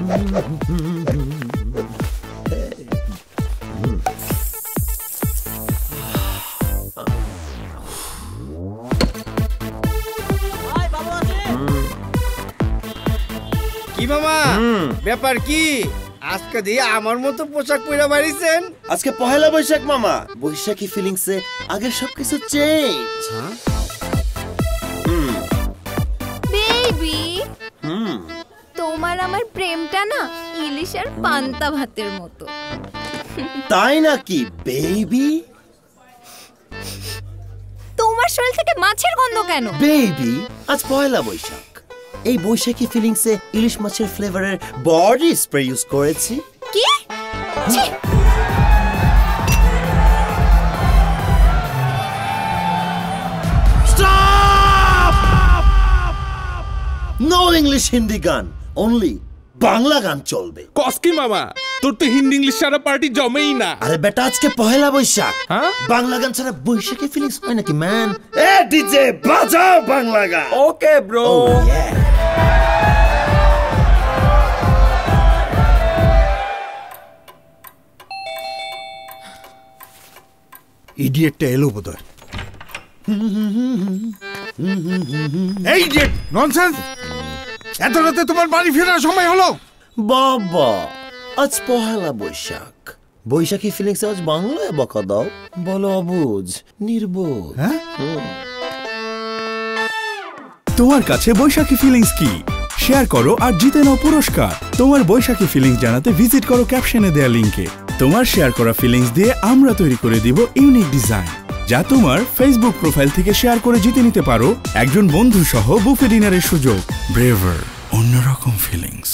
কি মামা ব্যাপার কি? আজকে দিয়ে আমার মতো পোশাক পরে বাড়িছেন? আজকে পহেলা বৈশাখ মামা। বৈশাখী ফিলিংসে আগের সবকিছু চেঞ্জ বেবি আমার প্রেমটা না ইলিশের পান্তা ভাতের মতো। তাই নাকি বেবি? তোমার শরীর থেকে মাছের গন্ধ কেন? বেবি আজ পয়লা বৈশাখ। এই বৈশাখী ফিলিংসে ইলিশ মাছের ফ্লেভারের বডি স্প্রে ইউজ করেছি। কি! নো ইংলিশ হিন্দি গান। অনলি বাংলা গান চলবে কসকি মামা তোর তো হিন্দি ইংলিশ সারা পার্টি জমেই না আরে বেটা আজকে পহেলা বৈশাখ হ্যাঁ? বাংলা গান ছাড়া বৈশাখী ফিলিংস হয় নাকি ম্যান এ ডিজে বাজাও বাংলা গান ওকে ব্রো Oh, yeah. ইডিয়েটটা এলো বোধহয় এই ইডিয়েট ননসেন্স এত রাতে তোমার বাড়ি ফেরার সময় হলো? বাবা আজ পহেলা বৈশাখ। বৈশাখী ফিলিংস আজ বাংলায় বকা দাও বলো অবুজ নির্বোধ। হ্যাঁ? তোমার কাছে বৈশাখী ফিলিংস কি? শেয়ার করো আর জিতে নাও পুরস্কার। তোমার বৈশাখী ফিলিংস জানাতে ভিজিট করো ক্যাপশনে দেয়া লিংকে। তোমার শেয়ার করা ফিলিংস দিয়ে আমরা তৈরি করে দিব ইউনিক ডিজাইন। যা তোমার ফেসবুক প্রোফাইল থেকে শেয়ার করে জিতে নিতে পারো একজন বন্ধু সহ বুফে ডিনারের সুযোগ। ব্রেভার। অন্যরকম ফিলিংস